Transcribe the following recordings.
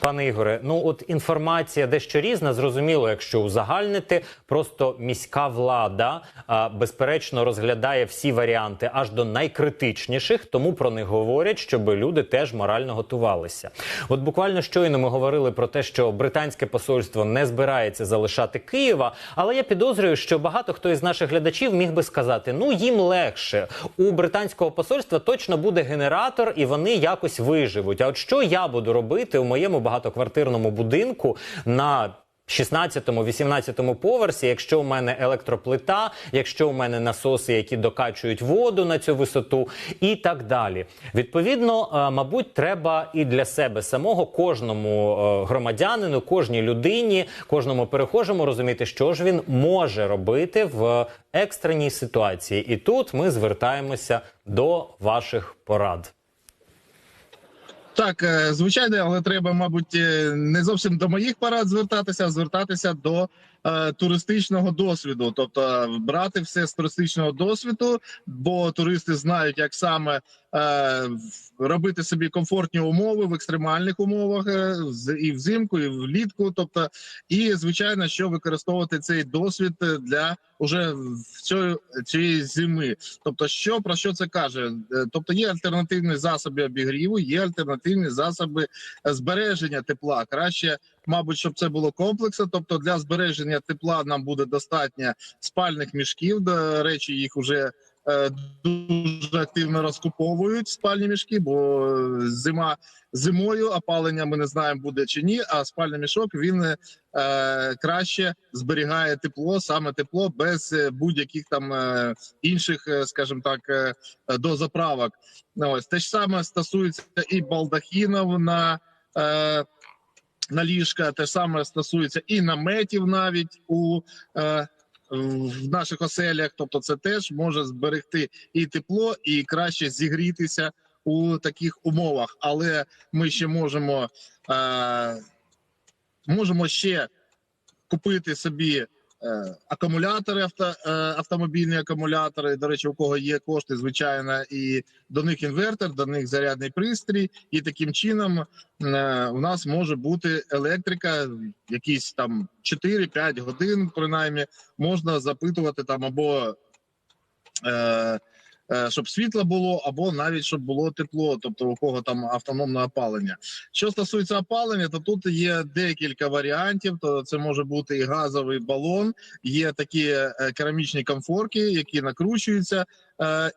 Пане Ігоре, ну от інформація дещо різна. Зрозуміло, якщо узагальнити, просто міська влада а, безперечно розглядає всі варіанти аж до найкритичніших, тому про них говорять, щоб люди теж морально готувалися. От буквально щойно ми говорили про те, що британське посольство не збирається залишати Києва, але я підозрюю, що багато хто із наших глядачів міг би сказати: ну їм легше у британського посольства точно буде генератор, і вони якось виживуть. А от що я буду робити у моєму багатоквартирному будинку на 16-18 поверсі, якщо у мене електроплита, якщо у мене насоси, які докачують воду на цю висоту, і так далі. Відповідно, е, мабуть, треба і для себе самого кожному е, громадянину, кожній людині, кожному перехожому розуміти, що ж він може робити в екстреній ситуації. І тут ми звертаємося до ваших порад. Так, е, звичайно, але треба, мабуть, е, не зовсім до моїх парад звертатися, а звертатися до туристичного досвіду, тобто брати все з туристичного досвіду, бо туристи знають, як саме е, робити собі комфортні умови в екстремальних умовах е, і взимку, і влітку. Тобто, і звичайно, що використовувати цей досвід е, для уже цієї, зими. Тобто, що про що це каже? Е, Тобто, є альтернативні засоби обігріву, є альтернативні засоби е, збереження тепла. Краще, мабуть, щоб це було комплексно. Тобто, для збереження тепла нам буде достатньо спальних мішків. До речі, їх вже е, дуже активно розкуповують спальні мішки, бо е, зима зимою опалення ми не знаємо буде чи ні. А спальний мішок він е, краще зберігає тепло, саме тепло без е, будь-яких там е, інших, скажімо так, е, дозаправок. Ось те ж саме стосується і балдахінів на. Е, на ліжка те саме стосується і наметів навіть у е, в наших оселях. Тобто, це теж може зберегти і тепло, і краще зігрітися у таких умовах. Але ми ще можемо, е, можемо ще купити собі. Е, Акумулятори, авто, е, автомобільні акумулятори. До речі, у кого є кошти, звичайно, і до них інвертор, до них зарядний пристрій, і таким чином е, у нас може бути електрика, якісь там 4-5 годин, принаймні, можна запитувати там або. Щоб світло було, або навіть щоб було тепло, тобто у кого там автономне опалення. Що стосується опалення, то тут є декілька варіантів. То це може бути і газовий балон, є такі е, керамічні комфорки, які накручуються, е,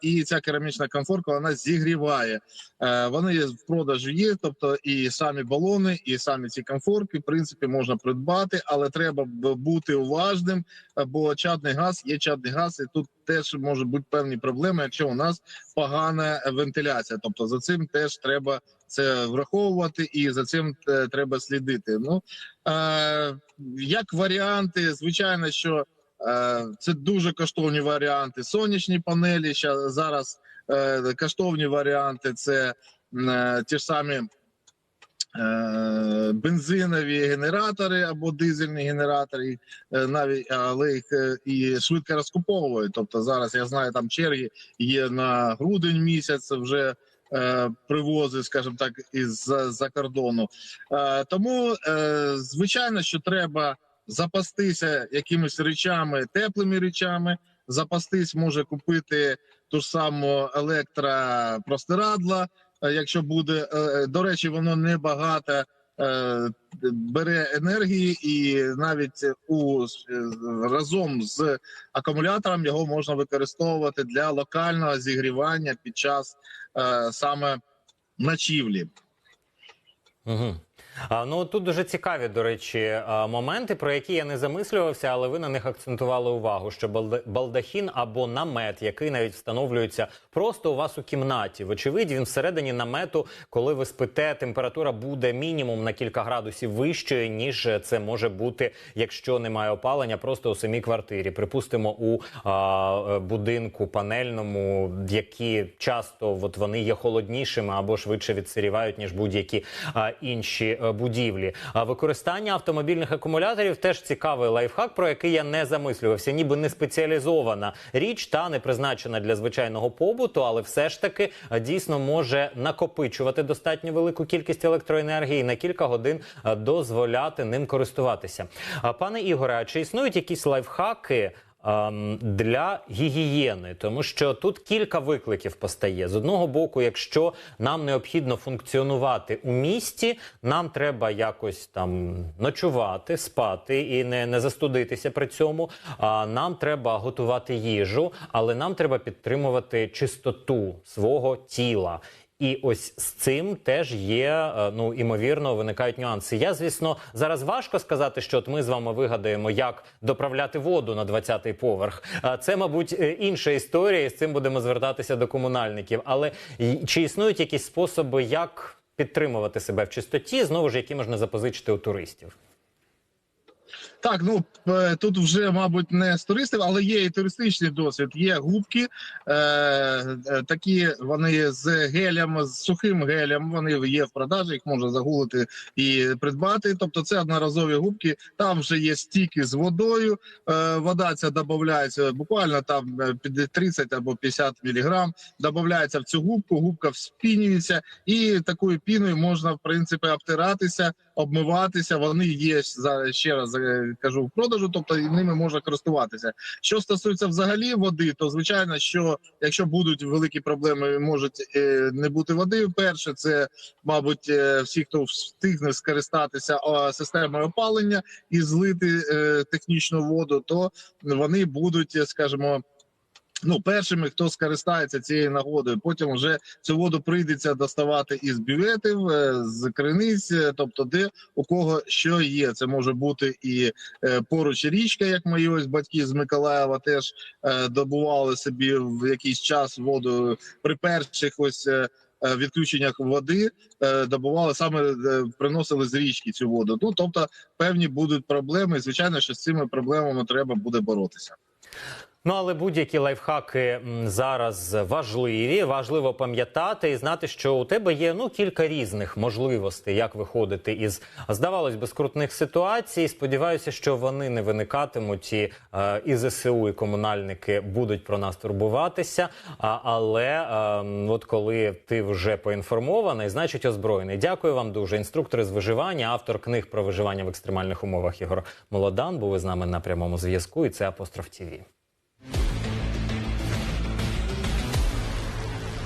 і ця керамічна комфорка вона зігріває. Е, Вони в продажу є, тобто і самі балони, і самі ці комфорки, в принципі, можна придбати, але треба бути уважним, е, бо чадний газ є чадний газ, і тут теж може бути певні проблеми, якщо у нас погана вентиляція. Тобто за цим теж треба це враховувати, і за цим е, треба слідити. Ну е, як варіанти, звичайно, що е, це дуже коштовні варіанти. Сонячні панелі зараз е, коштовні варіанти. Це е, ті ж самі. е, Бензинові генератори або дизельні генератори, е, навіть але їх е, і швидко розкуповують. Тобто зараз я знаю, там черги є на грудень місяць вже е, привози, скажімо так, із за кордону. Е, тому е, звичайно, що треба запастися якимись речами, теплими речами. Запастись може купити ту ж саму електропростирадла, е, якщо буде е, до речі, воно не багато е, бере енергії, і навіть у е, разом з акумулятором його можна використовувати для локального зігрівання під час е, саме ночівлі. Угу. Ну тут дуже цікаві, до речі, моменти, про які я не замислювався, але ви на них акцентували увагу. Що балда- балдахін або намет, який навіть встановлюється просто у вас у кімнаті. Вочевидь, він всередині намету, коли ви спите, температура буде мінімум на кілька градусів вищою, ніж це може бути, якщо немає опалення, просто у самій квартирі. Припустимо, у а, будинку панельному, які часто от вони є холоднішими або швидше відсирівають ніж будь-які інші будівлі. А використання автомобільних акумуляторів теж цікавий лайфхак, про який я не замислювався, ніби не спеціалізована річ та не призначена для звичайного побуту, але все ж таки е, дійсно може накопичувати достатньо велику кількість електроенергії і на кілька годин е, дозволяти ним користуватися. Пане Ігоре, а чи існують якісь лайфхаки? Ем, Для гігієни, тому що тут кілька викликів постає з одного боку, якщо нам необхідно функціонувати у місті, нам треба якось там ночувати, спати і не, не застудитися при цьому. А нам треба готувати їжу, але нам треба підтримувати чистоту свого тіла. І ось з цим теж є, е, ну імовірно, виникають нюанси. Я, звісно, зараз важко сказати, що от ми з вами вигадаємо, як доправляти воду на 20-й поверх. Це, мабуть, е, інша історія, і з цим будемо звертатися до комунальників. Але чи існують якісь способи, як підтримувати себе в чистоті, знову ж які можна запозичити у туристів? Так, ну е, тут вже, мабуть, не з туристів, але є і туристичний досвід. Є губки, е, е, такі вони з гелем, з сухим гелем. Вони є в продажі, їх можна загулити і придбати. Тобто, це одноразові губки. Там вже є стіки з водою. Е, вода ця додається буквально там е, під 30 або 50 міліграм. Додається в цю губку. Губка вспінюється, і такою піною можна в принципі обтиратися, обмиватися. Вони є за ще раз е, кажу в продажу, тобто ними можна користуватися. Що стосується взагалі води, то звичайно, що якщо будуть великі проблеми, можуть е, не бути води. Перше, це мабуть, е, всі, хто встигне скористатися е, системою опалення і злити е, технічну воду, то вони будуть, е, скажімо. Ну, першими, хто скористається цією нагодою, потім вже цю воду прийдеться доставати із бюветів, е, з криниць, е, тобто де у кого що є. Це може бути і е, поруч річка, як мої ось батьки з Миколаєва теж добували собі в якийсь час воду при перших ось. Відключеннях води добували саме приносили з річки цю воду. Ну тобто певні будуть проблеми. Звичайно, що з цими проблемами треба буде боротися. Ну але будь-які лайфхаки зараз важливі. Важливо пам'ятати і знати, що у тебе є ну кілька різних можливостей, як виходити із здавалось би скрутних ситуацій. Сподіваюся, що вони не виникатимуть і, е, і ЗСУ, і комунальники будуть про нас турбуватися. А, але е, от коли ти вже поінформований, значить озброєний. Дякую вам дуже. Інструктор з виживання, автор книг про виживання в екстремальних умовах Ігор Молодан був із нами на прямому зв'язку. І це апостроф ТІВІ.